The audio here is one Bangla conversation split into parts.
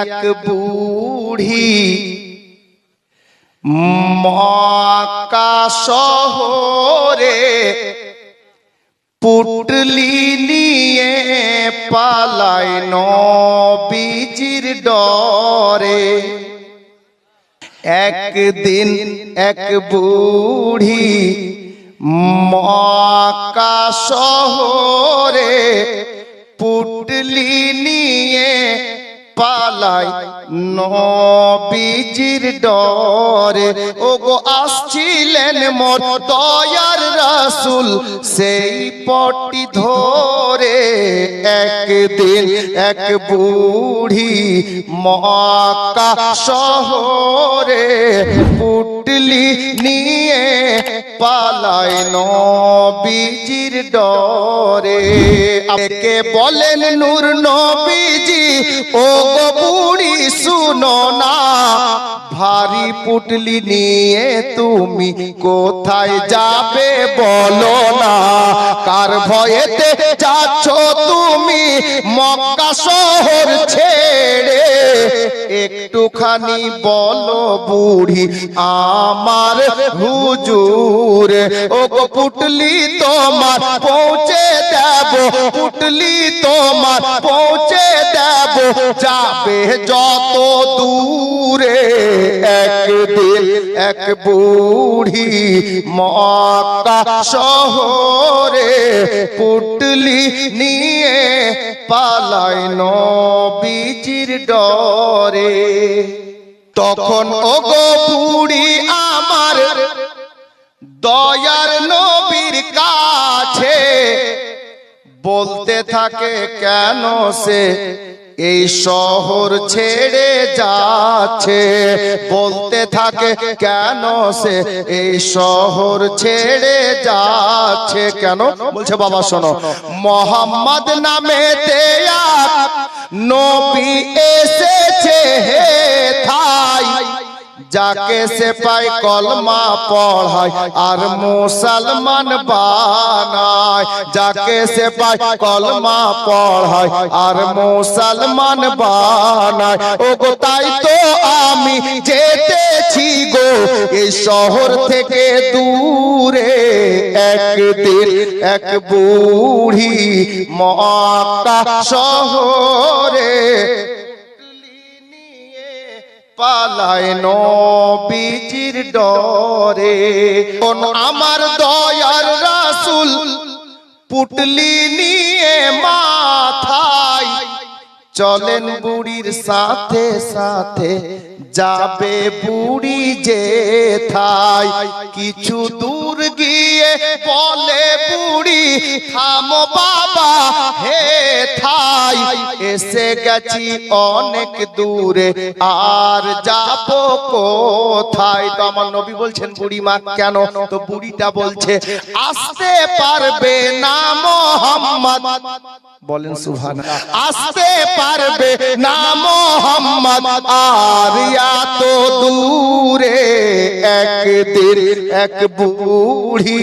এক বুড়ি মক্কা শহরে পুটলি নিয়ে পালায় নবীজির ডরে। একদিন এক বুড়ি মক্কা শহরে পুটলি নিয়ে পালাই নবীজির ডরে। ও গো আসছিলেন মোর দয়ার রাসুল সেই পটি ধরে। একদিন এক বুড়ি মক্কা শহরে পুটলি নিয়ে পালায় নবীজির ডরে। কে বলেন নূর নবীজি ও বুড়ি শুনো না। ভারী পুটলি নিয়ে তুমি কোথায় যাবে বলো না। কার ভয়েতে যাচ্ছ তুমি? মক্কা শহর ছেড়ে একটুখানি বলো বুড়ি আমার হুজুর ও পুটলি তোমার পৌঁছে দেব পুটলি তোমার পৌঁছে দেব, যাবে যত দূরে। এক একদিন এক বুড়ি মক্কা শহরে পুটলি নিয়ে পালায় নবীজির ডরে। তখন ও গো বুড়ি আমার দয়ার নবীর কাছে বলতে থাকে, কেন সে এই শহর ছেড়ে যাচ্ছে? বলতে থাকে, কেন সে এই শহর ছেড়ে যাচ্ছে? কেন? বলছে, বাবা, শোনো। মোহাম্মদ নামে নবী এসেছে হে থাই যাকে সে পায় কলমা পড়ায় আর মুসলমান বানায়। যাকে সে পায় কলমা পড়ায় আর মুসলমান বানায়। ও গো তাই তো আমি যেতেছি গো। এই শহর থেকে দূরে একদিন এক বুড়ি মক্কা শহরে পালায় নবীজির ডরে। কোন আমার দয়ার রাসুল পুটলি নিয়ে মাথায়। চলেন বুড়ির সাথে সাথে যাবে বুড়ি যে থাই কিছু দূর গিয়ে বলে, বুড়ি, থামো বাবা, হে থাই এসে গেছি অনেক দূরে। আর যাব কোথায়? তো আমার নবী বলছেন বুড়ি মা কেন? তো বুড়িটা বলছে, আসতে পারবে না মোহাম্মদ। বলেন সুভান আসতে পারবে না মোহাম্মদ। আর এত দূরে একদিন এক বুড়ি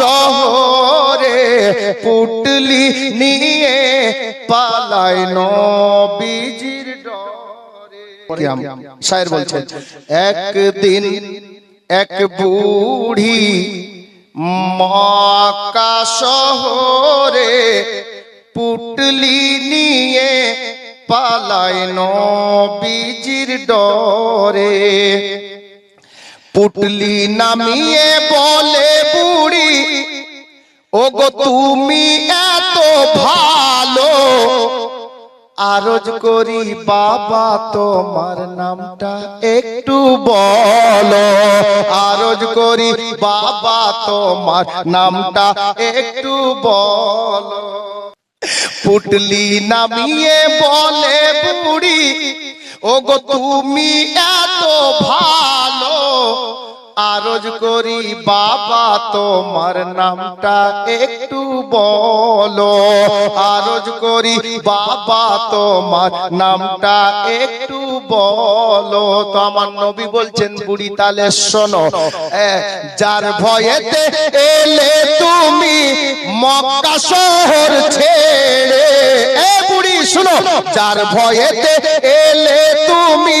শহরে পুটলি নিয়ে পালায় নবীজির ডরে। শায়ের বলছেন, একদিন এক বুড়ি মক্কা শহরে পুটলি নিয়ে পালায় নবীজির ডরে। পুটলি নামিয়ে বলে বুড়ি ও গো তুমি এত ভালো। আরজ করি বাবা তোমার নামটা একটু বলো। আরজ করি বাবা তোমার নামটা একটু বলো। পুটলি নামিয়ে বলে বুড়ি ও গো তুমি এত ভালো আরজ করি, বাবা, তোমার নামটা একটু বলো। আরজ করি, বাবা, তোমার নামটা একটু বলো। তো আমার নবী বলছেন, বুড়ি তালে শোনো যার ভয়েতে এলে তুমি মক্কা শহর ছেড়ে, এ, বুড়ি, শুনো, যার ভয়েতে এলে তুমি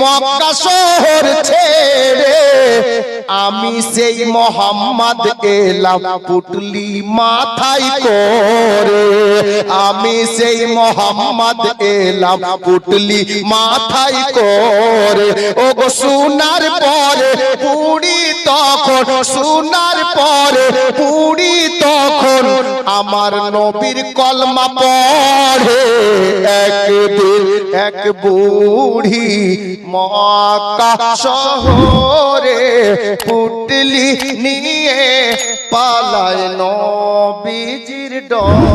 মক্কা শহর ছেড়ে আমি সেই মোহাম্মদ এলাম পুটলি মাথায় করে। আমি সেই মোহাম্মদ এলাম পুটলি মাথায় করে। ও গো সোনার পরে বুড়ি তখন শোনার পরে বুড়ি তখন আমার নবীর কলমা পড়ে। একদিন এক বুড়ি মক্কা শহরে পুটলি নিয়ে পালায় নবীজির ডর